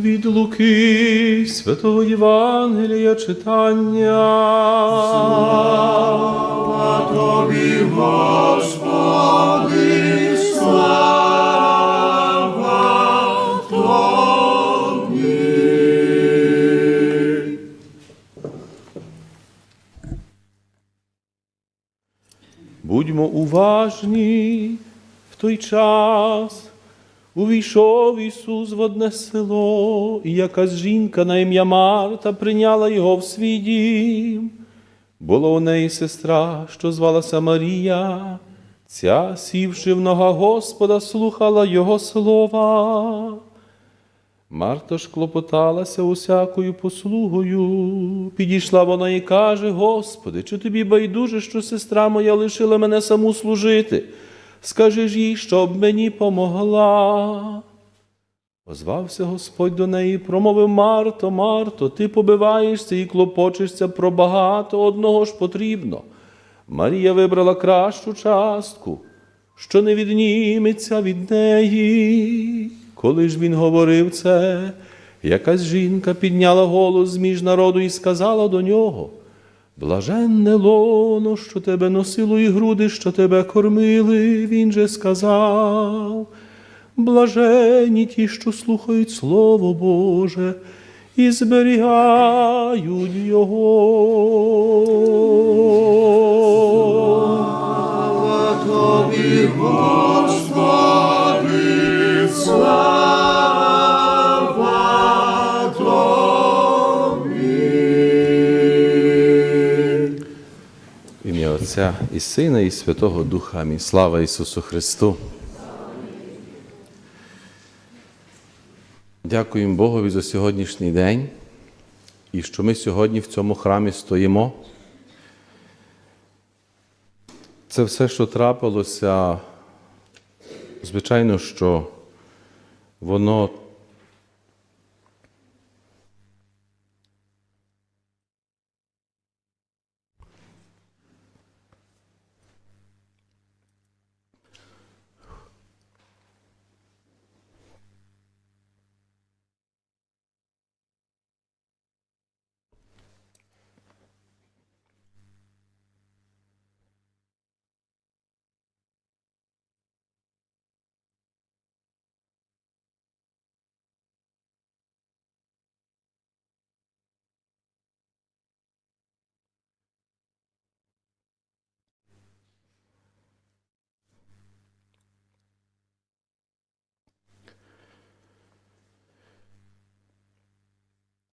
Від Луки Святого Євангелія читання. Тобі, Господи, слава Тобі. Будьмо уважні в той час. Увійшов Ісус в одне село, і якась жінка на ім'я Марта прийняла його в свій дім. Була у неї сестра, що звалася Марія. Ця, сівши в нога Господа, слухала Його слова. Марта ж клопоталася усякою послугою. Підійшла вона і каже: Господи, чи тобі байдуже, що сестра моя лишила мене саму служити? Скажи ж їй, щоб мені помогла. Озвався Господь до неї, промовив Марто, Марто, ти побиваєшся і клопочешся про багато, одного ж потрібно. Марія вибрала кращу частку, що не відніметься від неї. Коли ж він говорив це, якась жінка підняла голос між народу і сказала до нього: Блаженне лоно, що тебе носило, і груди, що тебе кормили, він же сказав. Блаженні ті, що слухають Слово Боже і зберігають Його. Слава Тобі, Господи, Отця і Сина, і Святого Духа. Амінь. Слава Ісусу Христу. Дякуємо Богові за сьогоднішній день і що ми сьогодні в цьому храмі стоїмо. Це все, що трапилося, звичайно, що воно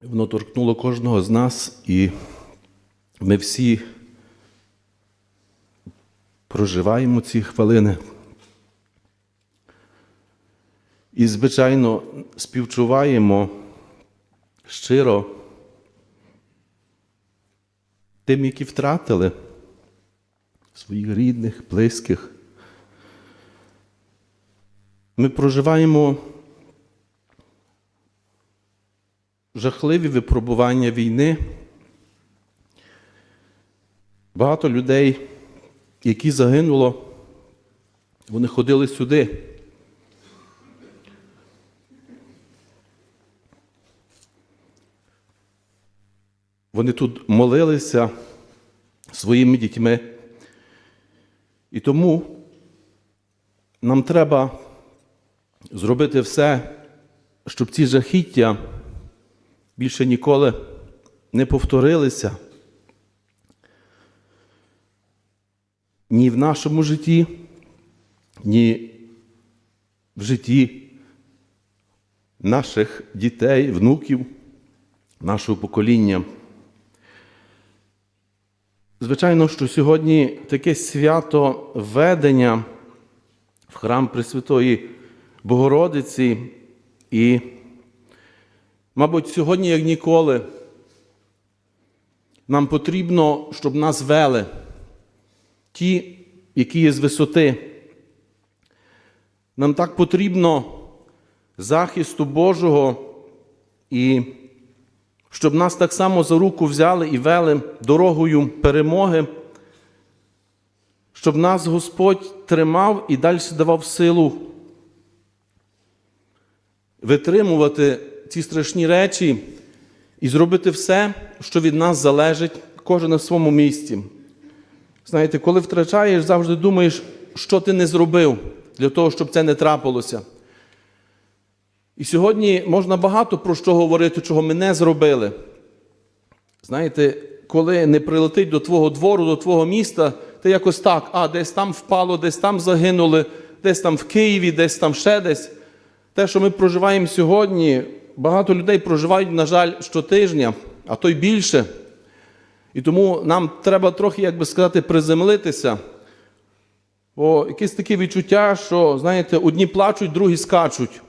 Воно торкнуло кожного з нас, і ми всі проживаємо ці хвилини. І, звичайно, співчуваємо щиро тим, які втратили своїх рідних, близьких. Ми проживаємо жахливі випробування війни. Багато людей, які загинуло, вони ходили сюди. Вони тут молилися своїми дітьми. І тому нам треба зробити все, щоб ці жахіття більше ніколи не повторилися ні в нашому житті, ні в житті наших дітей, внуків, нашого покоління. Звичайно, що сьогодні таке свято ведення в храм Пресвятої Богородиці і Мабуть, сьогодні, як ніколи, нам потрібно, щоб нас вели ті, які є з висоти. Нам так потрібно захисту Божого, і щоб нас так само за руку взяли і вели дорогою перемоги, щоб нас Господь тримав і далі давав силу витримувати ці страшні речі і зробити все, що від нас залежить, кожен на своєму місці. Знаєте, коли втрачаєш, завжди думаєш, що ти не зробив для того, щоб це не трапилося. І сьогодні можна багато про що говорити, чого ми не зробили. Знаєте, коли не прилетить до твого двору, до твого міста, ти якось так, а десь там впало, десь там загинули, десь там в Києві, десь там ще десь. Те, що ми проживаємо сьогодні, багато людей проживають, на жаль, щотижня, а то й більше. І тому нам треба трохи, як би сказати, приземлитися. Бо якесь таке відчуття, що, знаєте, одні плачуть, другі скачуть.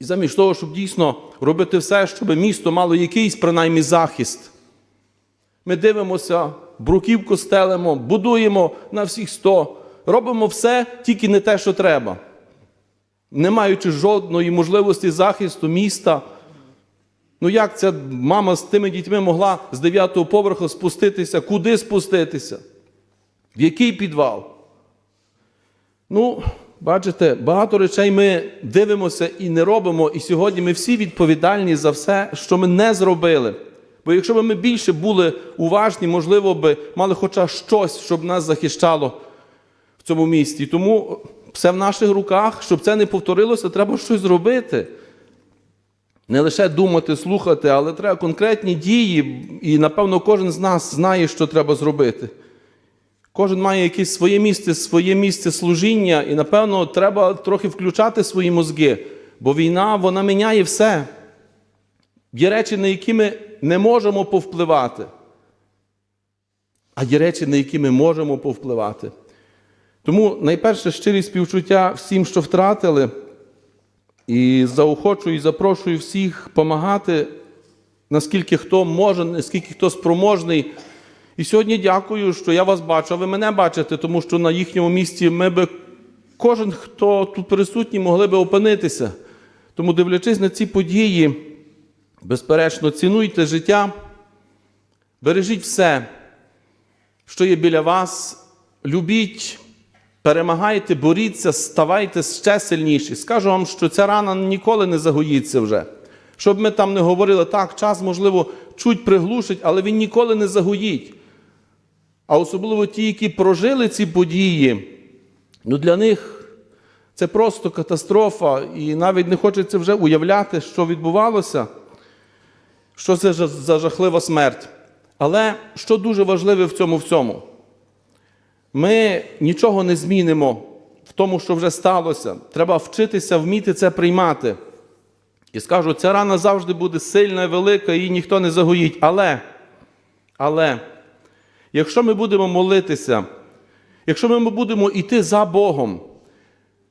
І замість того, щоб дійсно робити все, щоб місто мало якийсь принаймні захист. Ми дивимося, бруківку стелимо, будуємо на всіх сто, робимо все, тільки не те, що треба. Не маючи жодної можливості захисту міста. Ну як ця мама з тими дітьми могла з дев'ятого поверху спуститися? Куди спуститися? В який підвал? Ну, бачите, багато речей ми дивимося і не робимо, і сьогодні ми всі відповідальні за все, що ми не зробили. Бо якщо б ми більше були уважні, можливо, би мали хоча щось, щоб нас захищало в цьому місті. Тому все в наших руках, щоб це не повторилося, треба щось зробити. Не лише думати, слухати, але треба конкретні дії, і напевно кожен з нас знає, що треба зробити. Кожен має якесь своє місце, своє місце служіння, і, напевно, треба трохи включати свої мозги, бо війна вона міняє все. Є речі, на які ми не можемо повпливати, а є речі, на які ми можемо повпливати. Тому найперше щирі співчуття всім, що втратили, і заохочую і запрошую всіх допомагати, наскільки хто може, наскільки хто спроможний. І сьогодні дякую, що я вас бачу, а ви мене бачите, тому що на їхньому місці ми би кожен, хто тут присутній, могли би опинитися. Тому, дивлячись на ці події, безперечно, цінуйте життя, бережіть все, що є біля вас, любіть, перемагайте, боріться, ставайте ще сильніші. Скажу вам, що ця рана ніколи не загоїться вже. Щоб ми там не говорили, так, час, можливо, чуть приглушить, але він ніколи не загоїть. А особливо ті, які прожили ці події, ну для них це просто катастрофа, і навіть не хочеться вже уявляти, що відбувалося, що це за- жахлива смерть. Але що дуже важливе в цьому всьому? Ми нічого не змінимо в тому, що вже сталося. Треба вчитися вміти це приймати. І скажу, ця рана завжди буде сильна і велика, її ніхто не загоїть. Але, але, якщо ми будемо молитися, якщо ми будемо йти за Богом,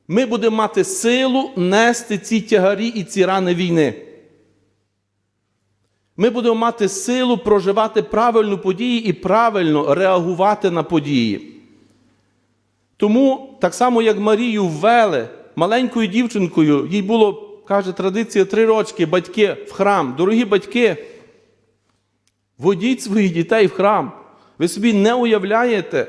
ми будемо мати силу нести ці тягарі і ці рани війни. Ми будемо мати силу проживати правильну події і правильно реагувати на події. Тому, так само, як Марію ввели маленькою дівчинкою, їй було, каже традиція, три рочки, батьки в храм. Дорогі батьки, водіть своїх дітей в храм. Ви собі не уявляєте,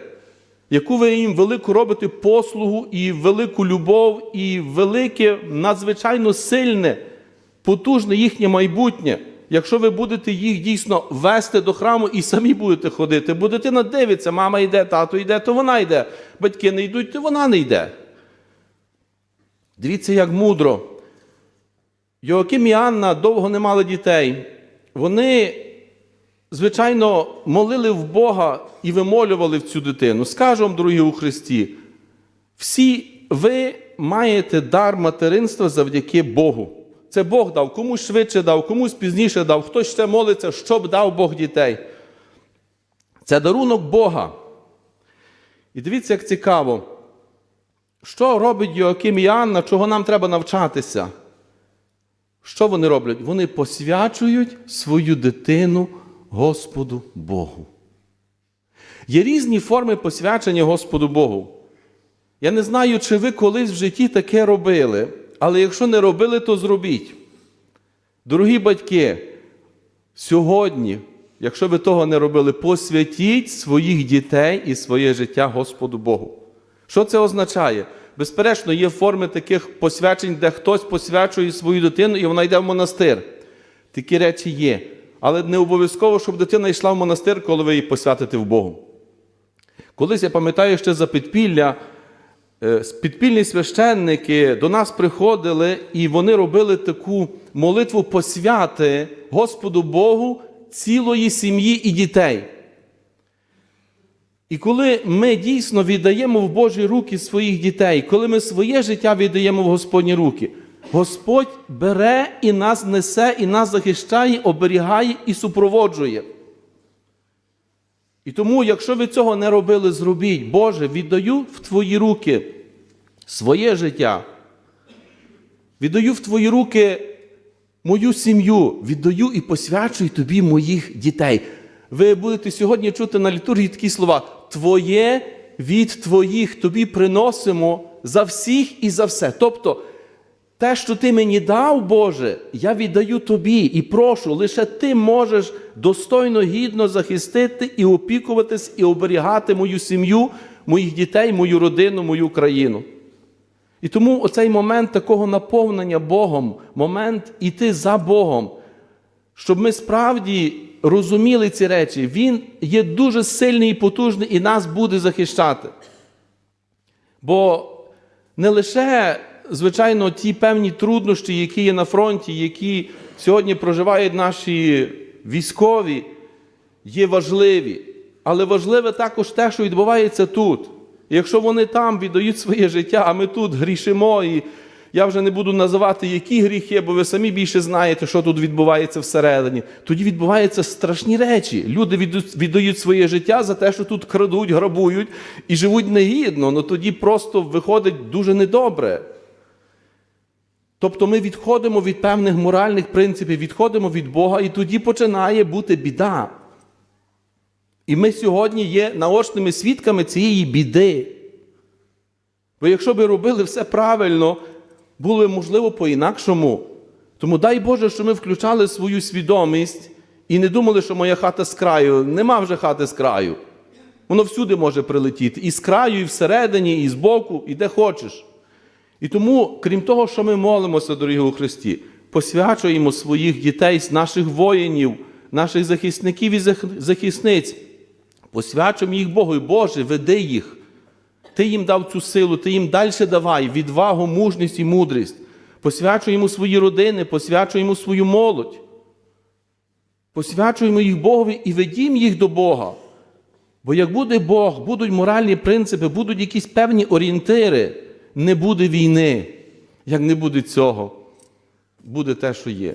яку ви їм велику робите послугу і велику любов, і велике, надзвичайно сильне, потужне їхнє майбутнє. Якщо ви будете їх дійсно вести до храму і самі будете ходити, бо дитина дивиться, мама йде, тато йде, то вона йде. Батьки не йдуть, то вона не йде. Дивіться, як мудро. Йоаким і Анна довго не мали дітей. Вони, звичайно, молили в Бога і вимолювали в цю дитину. Скажу вам, дорогі у Христі, всі ви маєте дар материнства завдяки Богу. Це Бог дав, комусь швидше дав, комусь пізніше дав, хтось ще молиться, щоб дав Бог дітей. Це дарунок Бога. І дивіться, як цікаво, що робить Йоаким і Анна, чого нам треба навчатися? Що вони роблять? Вони посвячують свою дитину Господу Богу. Є різні форми посвячення Господу Богу. Я не знаю, чи ви колись в житті таке робили, але якщо не робили, то зробіть. Дорогі батьки, сьогодні, якщо ви того не робили, посвятіть своїх дітей і своє життя Господу Богу. Що це означає? Безперечно, є форми таких посвячень, де хтось посвячує свою дитину і вона йде в монастир. Такі речі є. Але не обов'язково, щоб дитина йшла в монастир, коли ви її посвятите в Богу. Колись я пам'ятаю ще за підпілля, підпільні священники до нас приходили і вони робили таку молитву посвяти Господу Богу цілої сім'ї і дітей. І коли ми дійсно віддаємо в Божі руки своїх дітей, коли ми своє життя віддаємо в Господні руки, Господь бере і нас несе, і нас захищає, оберігає і супроводжує. І тому, якщо ви цього не робили, зробіть, Боже, віддаю в Твої руки своє життя, віддаю в Твої руки мою сім'ю, віддаю і посвячую тобі моїх дітей. Ви будете сьогодні чути на літургії такі слова: Твоє від Твоїх тобі приносимо за всіх і за все. Тобто, те, що ти мені дав, Боже, я віддаю тобі і прошу, лише ти можеш достойно, гідно захистити і опікуватись, і оберігати мою сім'ю, моїх дітей, мою родину, мою країну. І тому оцей момент такого наповнення Богом, момент іти за Богом, щоб ми справді розуміли ці речі, він є дуже сильний і потужний і нас буде захищати. Бо не лише, звичайно, ті певні труднощі, які є на фронті, які сьогодні проживають наші військові, є важливі. Але важливе також те, що відбувається тут. Якщо вони там віддають своє життя, а ми тут грішимо, і я вже не буду називати, які гріхи, бо ви самі більше знаєте, що тут відбувається всередині. Тоді відбуваються страшні речі. Люди віддають- своє життя за те, що тут крадуть, грабують і живуть негідно. Ну тоді просто виходить дуже недобре. Тобто ми відходимо від певних моральних принципів, відходимо від Бога, і тоді починає бути біда. І ми сьогодні є наочними свідками цієї біди. Бо якщо би робили все правильно, було б можливо по-інакшому. Тому дай Боже, що ми включали свою свідомість і не думали, що моя хата з краю. Нема вже хати з краю. Воно всюди може прилетіти. І з краю, і всередині, і з боку, і де хочеш. І тому, крім того, що ми молимося, дорогі у Христі, посвячуємо своїх дітей, наших воїнів, наших захисників і захисниць, посвячуємо їх Богу. Боже, веди їх. Ти їм дав цю силу, ти їм далі давай відвагу, мужність і мудрість. Посвячуємо свої родини, посвячуємо свою молодь. Посвячуємо їх Богові і ведімо їх до Бога. Бо як буде Бог, будуть моральні принципи, будуть якісь певні орієнтири, не буде війни. Як не буде цього, буде те, що є.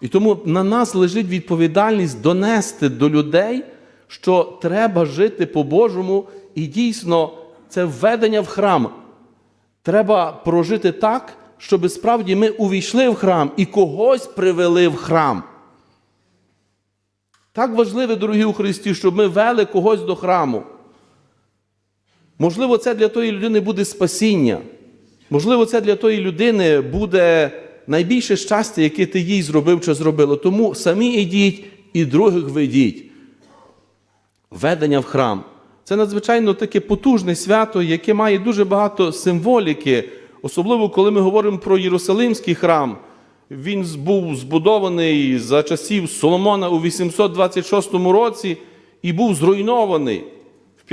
І тому на нас лежить відповідальність донести до людей, що треба жити по-божому, і дійсно це введення в храм. Треба прожити так, щоб справді ми увійшли в храм і когось привели в храм. Так важливо, дорогі у Христі, щоб ми вели когось до храму. Можливо, це для тої людини буде спасіння. Можливо, це для тої людини буде найбільше щастя, яке ти їй зробив чи зробила. Тому самі йдіть і других ведіть. Ведення в храм. Це надзвичайно таке потужне свято, яке має дуже багато символіки, особливо коли ми говоримо про Єрусалимський храм. Він був збудований за часів Соломона у 826 році і був зруйнований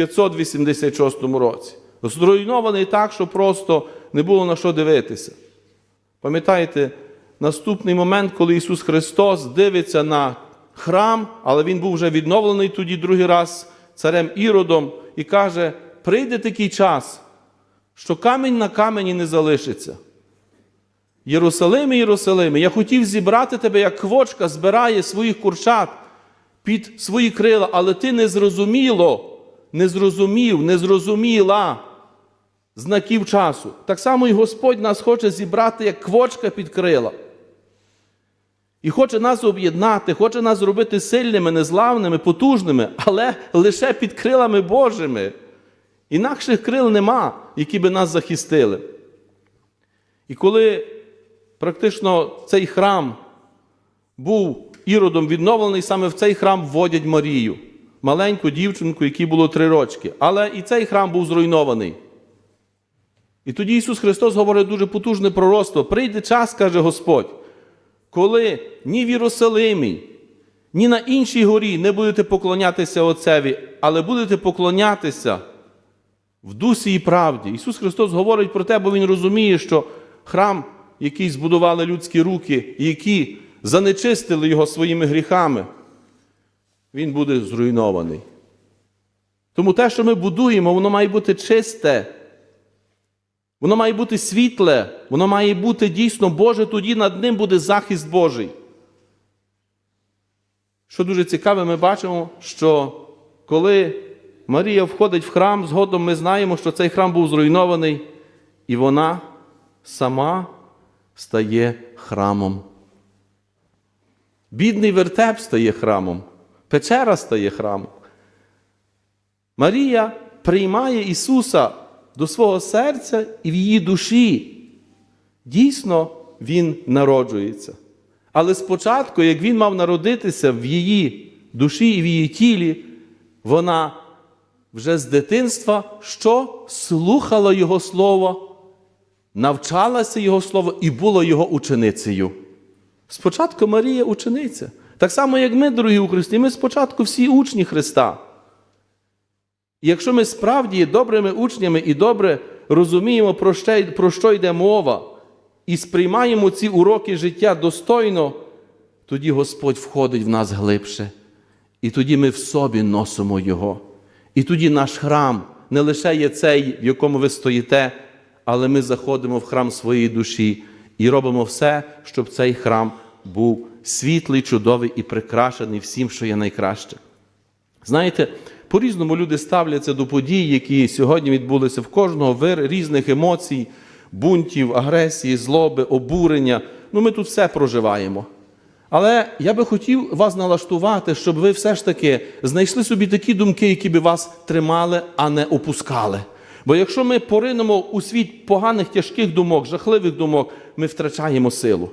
586 році. Зруйнований так, що просто не було на що дивитися. Пам'ятаєте, наступний момент, коли Ісус Христос дивиться на храм, але Він був вже відновлений тоді другий раз царем Іродом, і каже: прийде такий час, що камінь на камені не залишиться. Єрусалиме, Єрусалиме, я хотів зібрати тебе, як квочка збирає своїх курчат під свої крила, але ти не зрозуміло, не зрозумів, не зрозуміла знаків часу. Так само і Господь нас хоче зібрати, як квочка під крила. І хоче нас об'єднати, хоче нас зробити сильними, незламними, потужними, але лише під крилами Божими. Інакших крил нема, які би нас захистили. І коли практично цей храм був іродом відновлений, саме в цей храм вводять Марію, маленьку дівчинку, якій було три рочки. Але і цей храм був зруйнований. І тоді Ісус Христос говорить дуже потужне пророцтво. Прийде час, каже Господь, коли ні в Єрусалимі, ні на іншій горі не будете поклонятися Отцеві, але будете поклонятися в дусі і правді. Ісус Христос говорить про те, бо Він розуміє, що храм, який збудували людські руки, які занечистили його своїми гріхами, він буде зруйнований. Тому те, що ми будуємо, воно має бути чисте, воно має бути світле, воно має бути дійсно Боже, тоді над ним буде захист Божий. Що дуже цікаве, ми бачимо, що коли Марія входить в храм, згодом ми знаємо, що цей храм був зруйнований, і вона сама стає храмом. Бідний вертеп стає храмом, печера стає храмом. Марія приймає Ісуса до свого серця і в її душі. Дійсно, Він народжується. Але спочатку, як він мав народитися в її душі і в її тілі, вона вже з дитинства що слухала Його Слово, навчалася Його Слово і була Його ученицею. Спочатку Марія учениця. Так само, як ми, дорогі у Христі, ми спочатку всі учні Христа. Якщо ми справді є добрими учнями і добре розуміємо, про що йде мова, і сприймаємо ці уроки життя достойно, тоді Господь входить в нас глибше. І тоді ми в собі носимо Його. І тоді наш храм не лише є цей, в якому ви стоїте, але ми заходимо в храм своєї душі і робимо все, щоб цей храм був світлий, чудовий і прикрашений всім, що є найкраще. Знаєте, по-різному люди ставляться до подій, які сьогодні відбулися в кожного вир різних емоцій, бунтів, агресії, злоби, обурення. Ну, ми тут все проживаємо. Але я би хотів вас налаштувати, щоб ви все ж таки знайшли собі такі думки, які би вас тримали, а не опускали. Бо якщо ми поринемо у світ поганих, тяжких думок, жахливих думок, ми втрачаємо силу.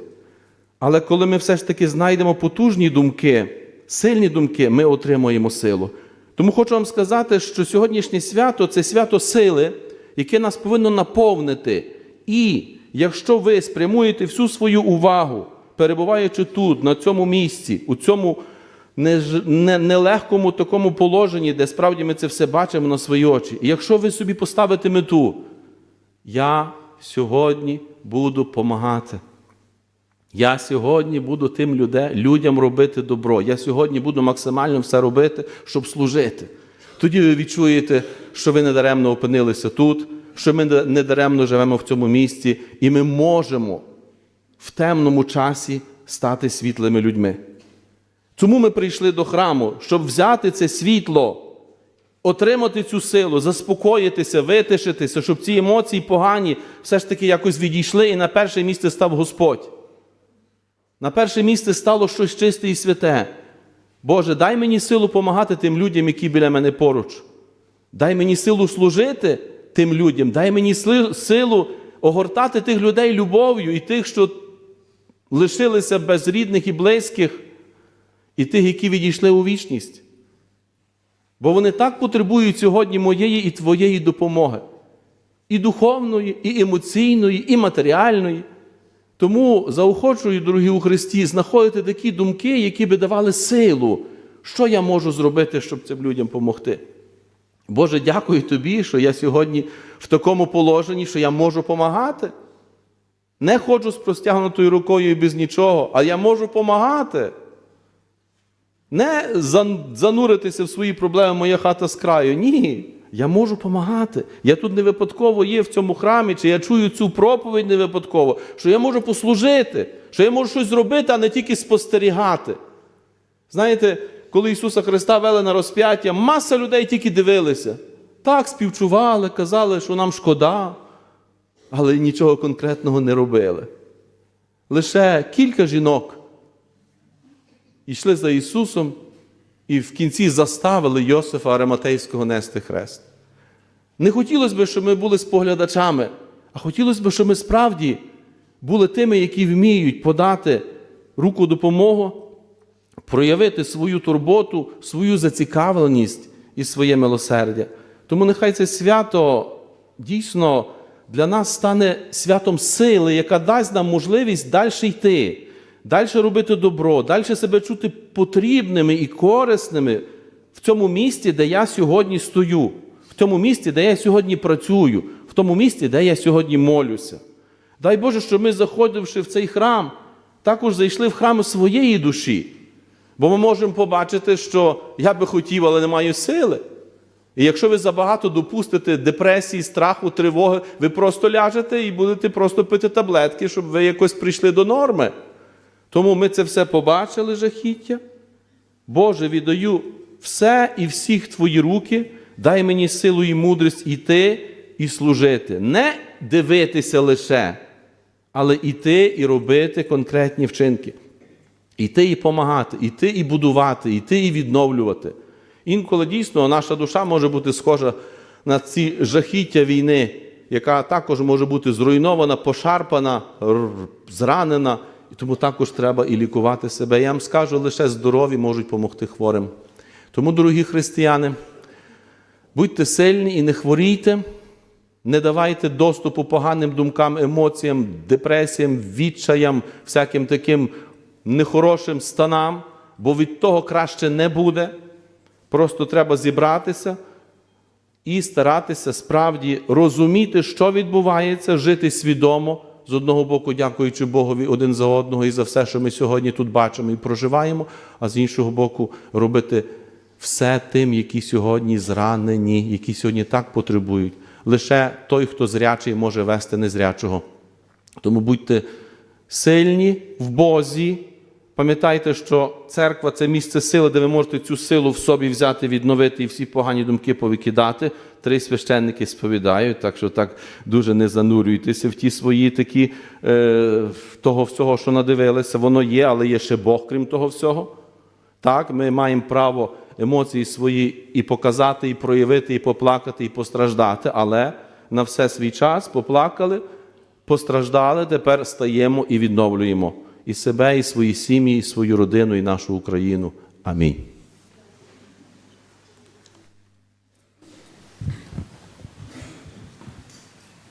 Але коли ми все ж таки знайдемо потужні думки, сильні думки, ми отримуємо силу. Тому хочу вам сказати, що сьогоднішнє свято це свято сили, яке нас повинно наповнити. І якщо ви спрямуєте всю свою увагу, перебуваючи тут, на цьому місці, у цьому нелегкому такому положенні, де справді ми це все бачимо на свої очі, і якщо ви собі поставите мету, я сьогодні буду допомагати. Я сьогодні буду тим люде, людям робити добро. Я сьогодні буду максимально все робити, щоб служити. Тоді ви відчуєте, що ви недаремно опинилися тут, що ми недаремно живемо в цьому місці, і ми можемо в темному часі стати світлими людьми. Тому ми прийшли до храму, щоб взяти це світло, отримати цю силу, заспокоїтися, витишитися, щоб ці емоції погані все ж таки якось відійшли, і на перше місце став Господь. На перше місце стало щось чисте і святе. Боже, дай мені силу допомагати тим людям, які біля мене поруч. Дай мені силу служити тим людям, дай мені силу огортати тих людей любов'ю і тих, що лишилися без рідних і близьких, і тих, які відійшли у вічність. Бо вони так потребують сьогодні моєї і твоєї допомоги. І духовної, і емоційної, і матеріальної. Тому заохочую, дорогі у Христі, знаходити такі думки, які би давали силу, що я можу зробити, щоб цим людям допомогти. Боже, дякую тобі, що я сьогодні в такому положенні, що я можу допомагати. Не ходжу з простягнутою рукою і без нічого, а я можу допомагати. Не зануритися в свої проблеми, моя хата з краю. Ні. Я можу допомагати. Я тут не випадково є в цьому храмі, чи я чую цю проповідь не випадково, що я можу послужити, що я можу щось зробити, а не тільки спостерігати. Знаєте, коли Ісуса Христа вели на розп'яття, маса людей тільки дивилися. Так, співчували, казали, що нам шкода, але нічого конкретного не робили. Лише кілька жінок йшли за Ісусом і в кінці заставили Йосифа Ариматейського нести хрест. Не хотілося б, щоб ми були споглядачами, а хотілося б, щоб ми справді були тими, які вміють подати руку допомогу, проявити свою турботу, свою зацікавленість і своє милосердя. Тому нехай це свято дійсно для нас стане святом сили, яка дасть нам можливість далі йти, далі робити добро, далі себе чути потрібними і корисними в цьому місті, де я сьогодні стою, в тому місті, де я сьогодні працюю, в тому місті, де я сьогодні молюся. Дай Боже, щоб ми, заходивши в цей храм, також зайшли в храм своєї душі. Бо ми можемо побачити, що я би хотів, але не маю сили. І якщо ви забагато допустите депресії, страху, тривоги, ви просто ляжете і будете просто пити таблетки, щоб ви якось прийшли до норми. Тому ми це все побачили, жахіття. Боже, віддаю все і всіх Твої руки, дай мені силу і мудрість іти і служити. Не дивитися лише, але іти і робити конкретні вчинки. Іти і допомагати, іти і будувати, іти і відновлювати. Інколи дійсно наша душа може бути схожа на ці жахіття війни, яка також може бути зруйнована, пошарпана, зранена. І тому також треба і лікувати себе. Я вам скажу, лише здорові можуть допомогти хворим. Тому, дорогі християни, будьте сильні і не хворійте, не давайте доступу поганим думкам, емоціям, депресіям, відчаям, всяким таким нехорошим станам, бо від того краще не буде. Просто треба зібратися і старатися справді розуміти, що відбувається, жити свідомо, з одного боку, дякуючи Богові один за одного і за все, що ми сьогодні тут бачимо і проживаємо, а з іншого боку, робити все тим, які сьогодні зранені, які сьогодні так потребують. Лише той, хто зрячий, може вести незрячого. Тому будьте сильні в Бозі. Пам'ятайте, що церква це місце сили, де ви можете цю силу в собі взяти, відновити і всі погані думки повикидати. Три священники сповідають, так що так дуже не занурюйтеся в ті свої такі е, того всього, що надивилися. Воно є, але є ще Бог, крім того всього. Так, ми маємо право емоції свої і показати, і проявити, і поплакати, і постраждати, але на все свій час поплакали, постраждали, тепер стаємо і відновлюємо і себе, і свої сім'ї, і свою родину, і нашу Україну. Амінь.